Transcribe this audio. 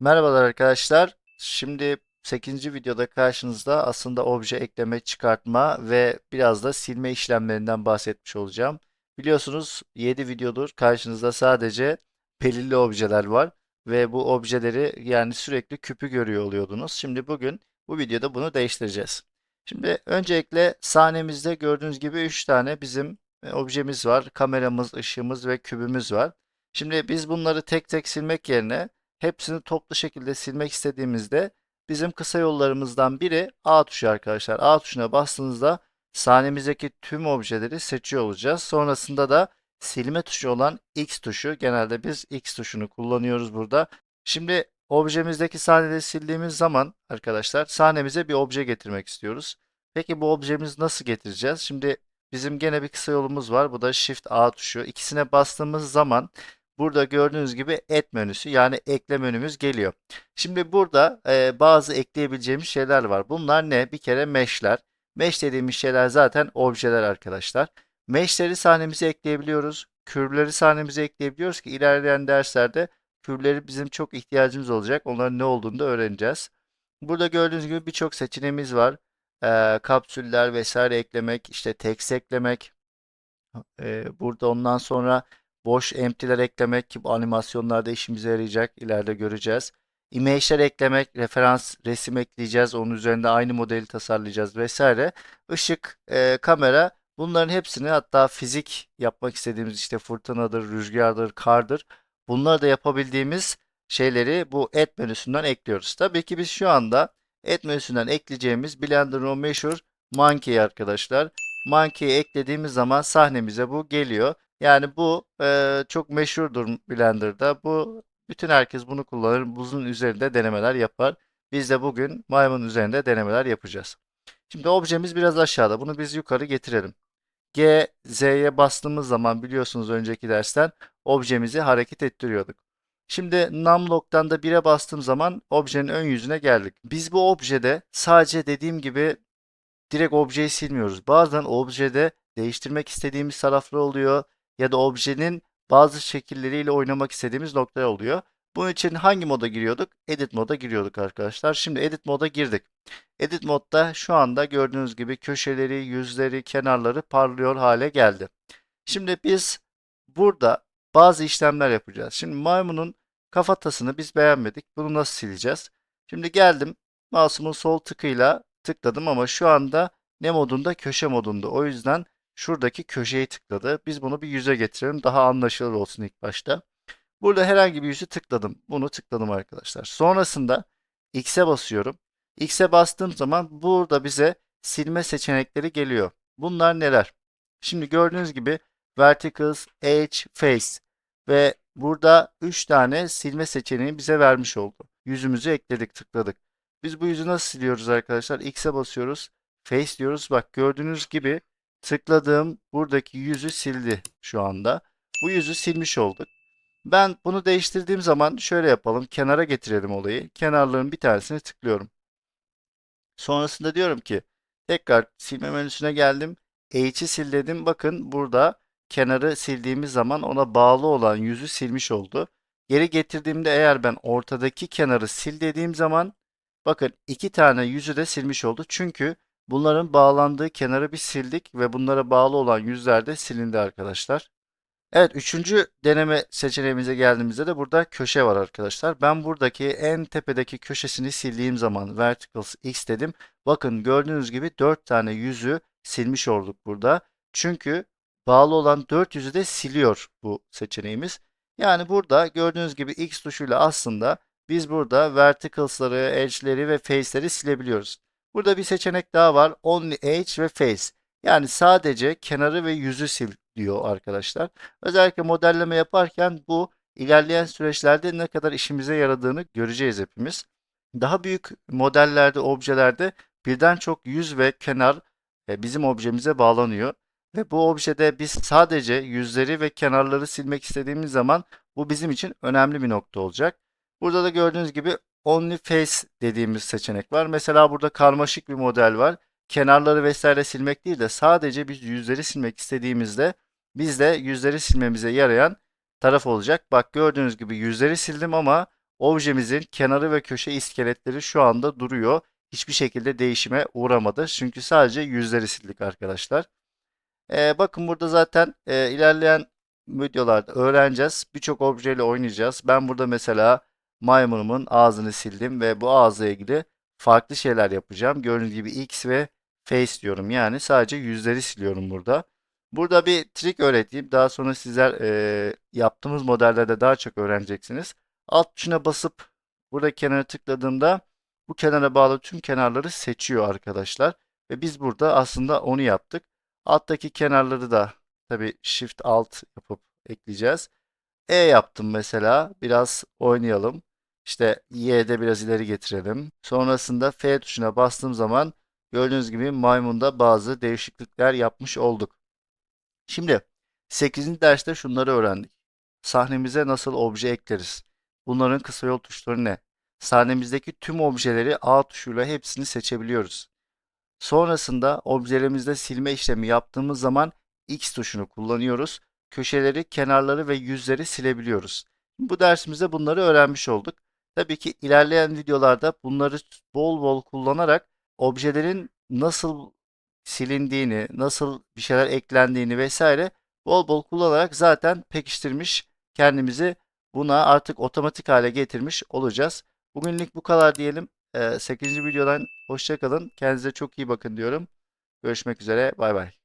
Merhabalar arkadaşlar. Şimdi 8. videoda karşınızda aslında obje ekleme, çıkartma ve biraz da silme işlemlerinden bahsetmiş olacağım. Biliyorsunuz 7 videodur karşınızda sadece belirli objeler var ve bu objeleri yani sürekli küpü görüyor oluyordunuz. Şimdi bugün bu videoda bunu değiştireceğiz. Şimdi öncelikle sahnemizde gördüğünüz gibi 3 tane bizim e, objemiz var. Kameramız, ışığımız ve kübümüz var. Şimdi biz bunları tek tek silmek yerine hepsini toplu şekilde silmek istediğimizde bizim kısa yollarımızdan biri A tuşu arkadaşlar. A tuşuna bastığınızda sahnemizdeki tüm objeleri seçiyor olacağız. Sonrasında da silme tuşu olan X tuşu. Genelde biz X tuşunu kullanıyoruz burada. Şimdi objemizdeki sahneleri sildiğimiz zaman arkadaşlar sahnemize bir obje getirmek istiyoruz. Peki bu objemizi nasıl getireceğiz? Şimdi bizim gene bir kısa yolumuz var. Bu da Shift A tuşu. İkisine bastığımız zaman Burada gördüğünüz gibi et menüsü yani ekle menümüz geliyor. Şimdi burada e, bazı ekleyebileceğimiz şeyler var. Bunlar ne? Bir kere mesh'ler. Mesh dediğimiz şeyler zaten objeler arkadaşlar. Mesh'leri sahnemize ekleyebiliyoruz. Kürleri sahnemize ekleyebiliyoruz ki ilerleyen derslerde kürleri bizim çok ihtiyacımız olacak. Onların ne olduğunu da öğreneceğiz. Burada gördüğünüz gibi birçok seçeneğimiz var. E, kapsüller vesaire eklemek, işte text eklemek. E, burada ondan sonra Boş empty'ler eklemek ki bu animasyonlarda işimize yarayacak. ileride göreceğiz. Image'ler eklemek, referans resim ekleyeceğiz. Onun üzerinde aynı modeli tasarlayacağız vesaire. Işık, e, kamera bunların hepsini hatta fizik yapmak istediğimiz işte fırtınadır, rüzgardır, kardır. Bunları da yapabildiğimiz şeyleri bu Add menüsünden ekliyoruz. Tabii ki biz şu anda Add menüsünden ekleyeceğimiz Blender No Measure Monkey arkadaşlar. Monkey'i eklediğimiz zaman sahnemize bu geliyor. Yani bu e, çok meşhurdur Blender'da. Bu bütün herkes bunu kullanır. Buzun üzerinde denemeler yapar. Biz de bugün maymun üzerinde denemeler yapacağız. Şimdi objemiz biraz aşağıda. Bunu biz yukarı getirelim. G, Z'ye bastığımız zaman biliyorsunuz önceki dersten objemizi hareket ettiriyorduk. Şimdi numlock'tan da 1'e bastığım zaman objenin ön yüzüne geldik. Biz bu objede sadece dediğim gibi direkt objeyi silmiyoruz. Bazen objede değiştirmek istediğimiz taraflar oluyor ya da objenin bazı şekilleriyle oynamak istediğimiz noktalar oluyor. Bunun için hangi moda giriyorduk? Edit moda giriyorduk arkadaşlar. Şimdi edit moda girdik. Edit modda şu anda gördüğünüz gibi köşeleri, yüzleri, kenarları parlıyor hale geldi. Şimdi biz burada bazı işlemler yapacağız. Şimdi maymunun kafatasını biz beğenmedik. Bunu nasıl sileceğiz? Şimdi geldim. Mouse'umun sol tıkıyla tıkladım ama şu anda ne modunda? Köşe modunda. O yüzden şuradaki köşeyi tıkladı. Biz bunu bir yüze getirelim. Daha anlaşılır olsun ilk başta. Burada herhangi bir yüzü tıkladım. Bunu tıkladım arkadaşlar. Sonrasında X'e basıyorum. X'e bastığım zaman burada bize silme seçenekleri geliyor. Bunlar neler? Şimdi gördüğünüz gibi Verticals, Edge, Face ve burada 3 tane silme seçeneği bize vermiş oldu. Yüzümüzü ekledik, tıkladık. Biz bu yüzü nasıl siliyoruz arkadaşlar? X'e basıyoruz. Face diyoruz. Bak gördüğünüz gibi tıkladığım buradaki yüzü sildi şu anda. Bu yüzü silmiş olduk. Ben bunu değiştirdiğim zaman şöyle yapalım. Kenara getirelim olayı. Kenarların bir tanesini tıklıyorum. Sonrasında diyorum ki tekrar silme menüsüne geldim. H'i sil. Bakın burada kenarı sildiğimiz zaman ona bağlı olan yüzü silmiş oldu. Geri getirdiğimde eğer ben ortadaki kenarı sil dediğim zaman bakın iki tane yüzü de silmiş oldu. Çünkü Bunların bağlandığı kenarı bir sildik ve bunlara bağlı olan yüzler de silindi arkadaşlar. Evet üçüncü deneme seçeneğimize geldiğimizde de burada köşe var arkadaşlar. Ben buradaki en tepedeki köşesini sildiğim zaman Verticals X dedim. Bakın gördüğünüz gibi 4 tane yüzü silmiş olduk burada. Çünkü bağlı olan 4 yüzü de siliyor bu seçeneğimiz. Yani burada gördüğünüz gibi X tuşuyla aslında biz burada verticals'ları, edge'leri ve face'leri silebiliyoruz. Burada bir seçenek daha var. Only Edge ve Face. Yani sadece kenarı ve yüzü sil diyor arkadaşlar. Özellikle modelleme yaparken bu ilerleyen süreçlerde ne kadar işimize yaradığını göreceğiz hepimiz. Daha büyük modellerde, objelerde birden çok yüz ve kenar e, bizim objemize bağlanıyor. Ve bu objede biz sadece yüzleri ve kenarları silmek istediğimiz zaman bu bizim için önemli bir nokta olacak. Burada da gördüğünüz gibi Only Face dediğimiz seçenek var. Mesela burada karmaşık bir model var. Kenarları vesaire silmek değil de sadece biz yüzleri silmek istediğimizde biz de yüzleri silmemize yarayan taraf olacak. Bak gördüğünüz gibi yüzleri sildim ama objemizin kenarı ve köşe iskeletleri şu anda duruyor. Hiçbir şekilde değişime uğramadı. Çünkü sadece yüzleri sildik arkadaşlar. Ee, bakın burada zaten e, ilerleyen videolarda öğreneceğiz. Birçok objeyle oynayacağız. Ben burada mesela maymunumun ağzını sildim ve bu ağızla ilgili farklı şeyler yapacağım. Gördüğünüz gibi X ve Face diyorum. Yani sadece yüzleri siliyorum burada. Burada bir trik öğreteyim. Daha sonra sizler e, yaptığımız modellerde daha çok öğreneceksiniz. Alt tuşuna basıp burada kenara tıkladığımda bu kenara bağlı tüm kenarları seçiyor arkadaşlar. Ve biz burada aslında onu yaptık. Alttaki kenarları da tabii Shift Alt yapıp ekleyeceğiz. E yaptım mesela. Biraz oynayalım. İşte Y'de biraz ileri getirelim. Sonrasında F tuşuna bastığım zaman gördüğünüz gibi maymunda bazı değişiklikler yapmış olduk. Şimdi 8. derste şunları öğrendik. Sahnemize nasıl obje ekleriz? Bunların kısa yol tuşları ne? Sahnemizdeki tüm objeleri A tuşuyla hepsini seçebiliyoruz. Sonrasında objelerimizde silme işlemi yaptığımız zaman X tuşunu kullanıyoruz. Köşeleri, kenarları ve yüzleri silebiliyoruz. Bu dersimizde bunları öğrenmiş olduk. Tabii ki ilerleyen videolarda bunları bol bol kullanarak objelerin nasıl silindiğini, nasıl bir şeyler eklendiğini vesaire bol bol kullanarak zaten pekiştirmiş kendimizi buna artık otomatik hale getirmiş olacağız. Bugünlük bu kadar diyelim. 8. videodan hoşça kalın. Kendinize çok iyi bakın diyorum. Görüşmek üzere. Bay bay.